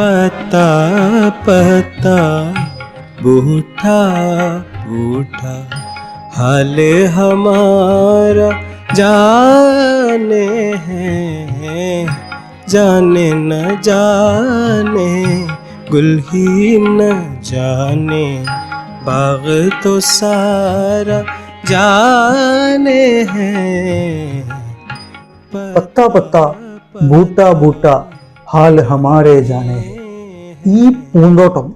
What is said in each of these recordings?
पता पता, बूठा बूठा। हाल हमारा जाने हैं, जाने न जाने, गुल ही न जाने। बाग तो सारा जाने हैं। पत्ता पत्ता, बूटा बूटा। ഹാൽ ഹമാരേ ജാനേ. ഈ പൂന്തോട്ടം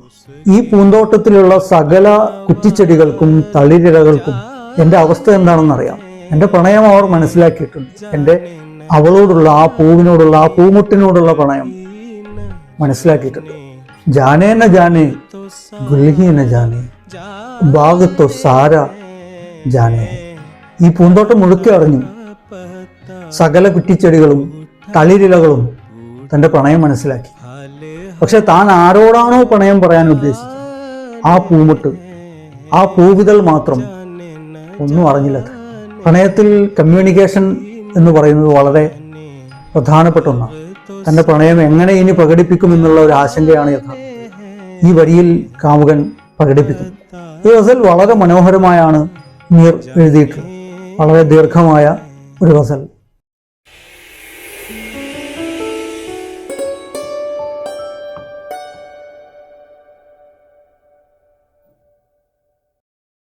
ഈ പൂന്തോട്ടത്തിലുള്ള സകല കുറ്റിച്ചെടികൾക്കും തളിരിടകൾക്കും എന്റെ അവസ്ഥ എന്താണെന്നറിയാം. എന്റെ പ്രണയം അവർ മനസ്സിലാക്കിയിട്ടുണ്ട്. എന്റെ അവളോടുള്ള ആ പൂവിനോടുള്ള ആ പൂമുട്ടിനോടുള്ള പ്രണയം മനസ്സിലാക്കിയിട്ടുണ്ട്. ജാനേന ജാനേ ഗുൽഹീന ജാനേ ഭാഗത്തോ സാര ജാനേ. ഈ പൂന്തോട്ടം മുഴുക്കി അറിഞ്ഞു സകല കുറ്റിച്ചെടികളും തളിരിലകളും തന്റെ പ്രണയം മനസ്സിലാക്കി. പക്ഷെ താൻ ആരോടാണോ പ്രണയം പറയാൻ ഉദ്ദേശിച്ചത്? ആ പൂമുട്ട് ആ പൂവിതൾ മാത്രം ഒന്നും അറിഞ്ഞില്ല പ്രണയത്തിൽ കമ്മ്യൂണിക്കേഷൻ എന്ന് പറയുന്നത് വളരെ പ്രധാനപ്പെട്ട ഒന്നാണ്. തന്റെ പ്രണയം എങ്ങനെ ഇനി പ്രകടിപ്പിക്കും എന്നുള്ള ഒരു ആശങ്കയാണ് യഥാർത്ഥം. ഈ വരിയിൽ കാമുകൻ പ്രകടിപ്പിക്കും ഈ ഗസൽ വളരെ മനോഹരമായാണ് മീർ എഴുതിയിട്ടുള്ളത്. വളരെ ദീർഘമായ ഒരു ഗസൽ.